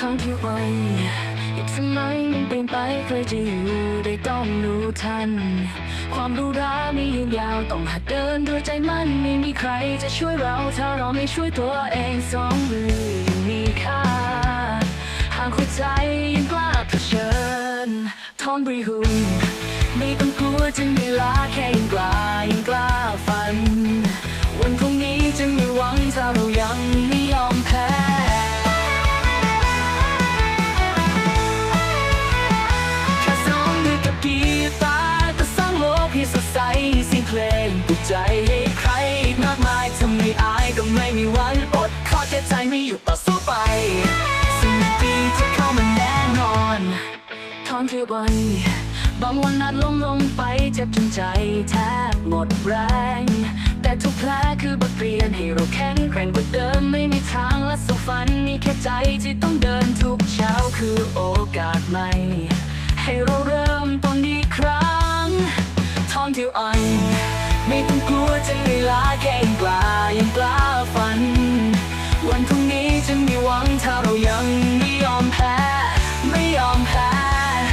ทั้งที่วันอีกสมัยมันเปลี่ยนไปใครจะอยู่ได้ต้องรู้ทัน ความรู้รามียืนยาวต้องหัดเดินด้วยใจมั่นไม่มีใครจะช่วยเราถ้าเราไม่ช่วยตัวเองสองมือยังมีค่าหากหัวใจยังกล้าเผชิญทอนบริหุนไม่ต้องกลัวจะมีลาแค่ยังกล้ายังกล้าฝัน วันพรุ่งนี้จะมีหวังถ้าเรา ใจให้ใครอีกมากมายทำไม่อายก็ไม่มีวันอดขอแค่ใจไม่หยุดต่อสู้ไป สิ่งดีๆจะเข้ามาแน่นอนทอนคือวันบางวันนัดลงลงไปเจ็บจนใจแทบหมดแรง แต่ทุกแผลคือบทเรียนให้เราแข็งแกร่งกว่าเดิมไม่มีทางและสฝันมีแค่ใจที่ต้องเดินทุกเช้าคือโอกาสใหม่ ให้เราเริ่มต้นอีกครั้งทองเทียวอ่อน ไม่ต้องกลัวจะเหนื่อยล้าแค่ยังกล้ายังกล้าฝัน วันพรุ่งนี้จะมีหวังถ้าเรายังไม่ยอมแพ้ ไม่ยอมแพ้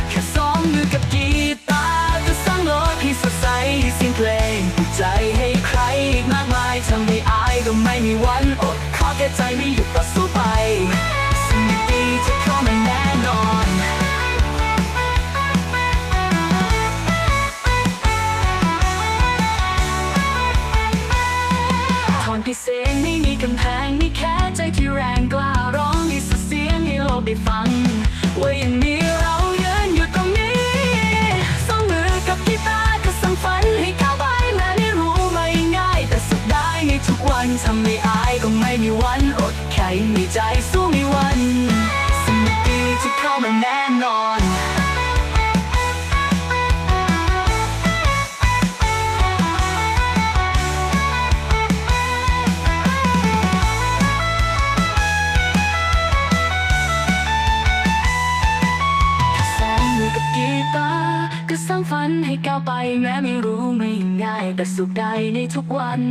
แค่สองมือกับกีตาร์จะสร้างโลกให้สดใสเสียงเพลงปลุกใจให้ใครอีกมากมายทำให้อายก็ไม่มีวันอดขอแค่ใจไม่หยุดต่อสู้ พิเศษไม่มีกำแพงมีแค่ใจที่แรงกล้าร้องมีสุดเสียงให้โลกได้ฟัง ว่ายังมีเราเยืนอยู่ตรงนี้สองมือกับกีตาร์ก็สั่งฝันให้ก้าวไปแม้ไม่รู้ไม่ง่าย แต่สุดได้ในทุกวันทำไม่อายก็ไม่มีวันอดแข็งมีใจสู้ไม่หวัน ฝันให้ก้าวไปแม้ไม่รู้ไม่ง่าย แต่สุขได้ในทุกวัน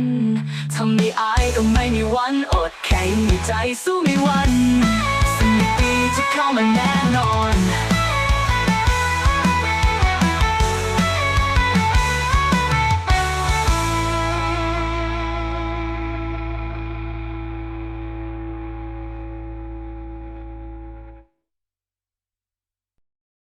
ทำไม่อายก็ไม่มีวันอดแข็งมีใจสู้ไม่หวันสิ่งดีจะเข้ามาแน่นอน